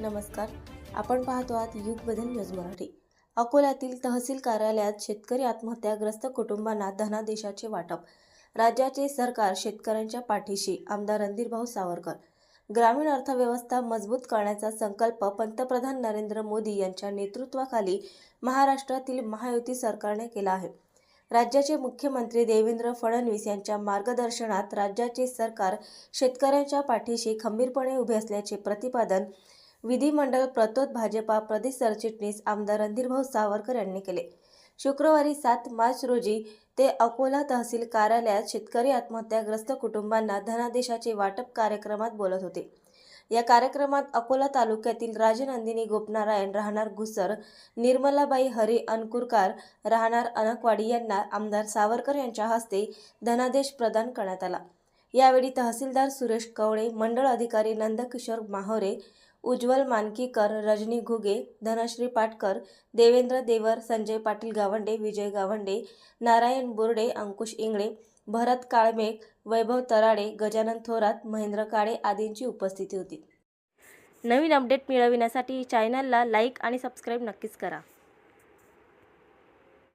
नमस्कार. आपण पाहतो आहात युग बदल न्यूज मराठी. अकोल्यातील तहसील कार्यालयात शेतकरी आत्महत्याग्रस्त कुटुंबांना धनादेशाचे वाटप. राज्याचे सरकार शेतकऱ्यांच्या पाठीशी आमदार रणधीरभाऊ सावरकर. ग्रामीण अर्थव्यवस्था मजबूत करण्याचा संकल्प पंतप्रधान नरेंद्र मोदी यांच्या नेतृत्वाखाली महाराष्ट्रातील महायुती सरकारने केला आहे. राज्याचे मुख्यमंत्री देवेंद्र फडणवीस यांच्या मार्गदर्शनात राज्याचे सरकार शेतकऱ्यांच्या पाठीशी खंबीरपणे उभे असल्याचे प्रतिपादन विधिमंडळ प्रतोद भाजपा प्रदेश सरचिटणीस आमदार रणधीरभाऊ सावरकर यांनी केले. शुक्रवारी सात मार्च रोजी ते अकोला तहसील कार्यालयात शेतकरी आत्महत्याग्रस्त कुटुंबांना धनादेशाचे वाटप कार्यक्रमात बोलत होते. या कार्यक्रमात अकोला तालुक्यातील राजनंदिनी गोपनारायण राहणार घुसर निर्मलाबाई हरी अनकुरकार राहणार अनकवाडी यांना आमदार सावरकर यांच्या हस्ते धनादेश प्रदान करण्यात आला. यावेळी तहसीलदार सुरेश कवळे मंडळ अधिकारी नंदकिशोर माहोरे उज्ज्वल मानकीकर रजनी घुगे धनश्री पाटकर देवेंद्र देवर संजय पाटील गावंडे विजय गावंडे नारायण बोर्डे अंकुश इंगळे भरत काळमेघ वैभव तराडे गजानन थोरात महेंद्र काळे आदींची उपस्थिती होती. नवीन अपडेट मिळविण्यासाठी चॅनलला लाईक आणि सबस्क्राईब नक्कीच करा.